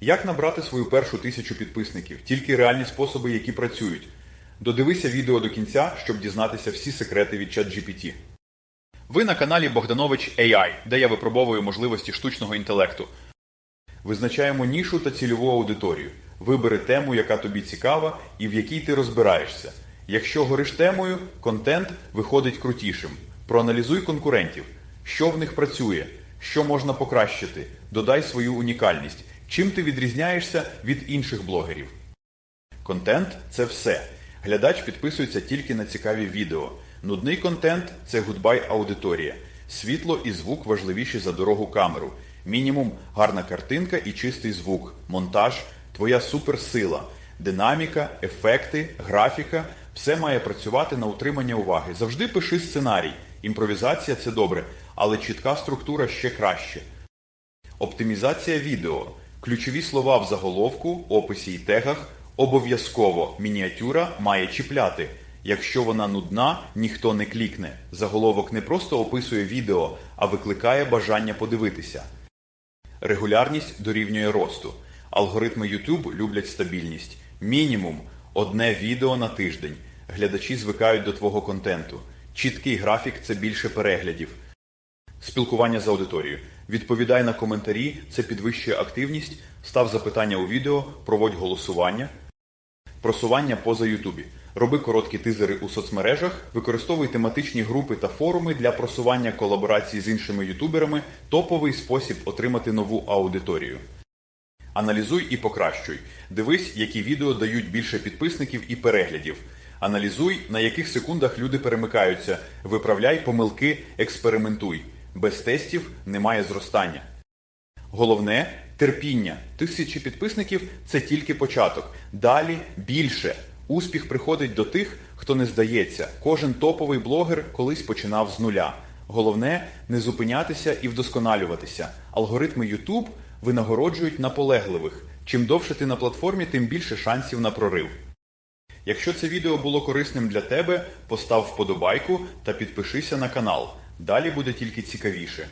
Як набрати свою першу тисячу підписників? Тільки реальні способи, які працюють. Додивися відео до кінця, щоб дізнатися всі секрети від ChatGPT. Ви на каналі Богданович AI, де я випробовую можливості штучного інтелекту. Визначаємо нішу та цільову аудиторію. Вибери тему, яка тобі цікава і в якій ти розбираєшся. Якщо гориш темою, контент виходить крутішим. Проаналізуй конкурентів, що в них працює, що можна покращити, додай свою унікальність, чим ти відрізняєшся від інших блогерів. Контент це все. Глядач підписується тільки на цікаві відео. Нудний контент це гудбай аудиторія. Світло і звук важливіші за дорогу камеру. Мінімум гарна картинка і чистий звук, монтаж, твоя суперсила, динаміка, ефекти, графіка все має працювати на утримання уваги. Завжди пиши сценарій. Імпровізація це добре, але чітка структура ще краще. Оптимізація відео. Ключові слова в заголовку, описі і тегах. Обов'язково мініатюра має чіпляти. Якщо вона нудна, ніхто не клікне. Заголовок не просто описує відео, а викликає бажання подивитися. Регулярність дорівнює росту. Алгоритми YouTube люблять стабільність. Мінімум одне відео на тиждень. Глядачі звикають до твого контенту. Чіткий графік це більше переглядів. Спілкування з аудиторією. Відповідай на коментарі, це підвищує активність, став запитання у відео, проводь голосування. Просування поза Ютубі. Роби короткі тизери у соцмережах, використовуй тематичні групи та форуми для просування колаборацій з іншими ютуберами, топовий спосіб отримати нову аудиторію. Аналізуй і покращуй. Дивись, які відео дають більше підписників і переглядів. Аналізуй, на яких секундах люди перемикаються. Виправляй помилки, експериментуй. Без тестів немає зростання. Головне терпіння. Тисячі підписників це тільки початок. Далі більше. Успіх приходить до тих, хто не здається. Кожен топовий блогер колись починав з нуля. Головне не зупинятися і вдосконалюватися. Алгоритми YouTube винагороджують наполегливих. Чим довше ти на платформі, тим більше шансів на прорив. Якщо це відео було корисним для тебе, постав вподобайку та підпишися на канал. Далі буде тільки цікавіше.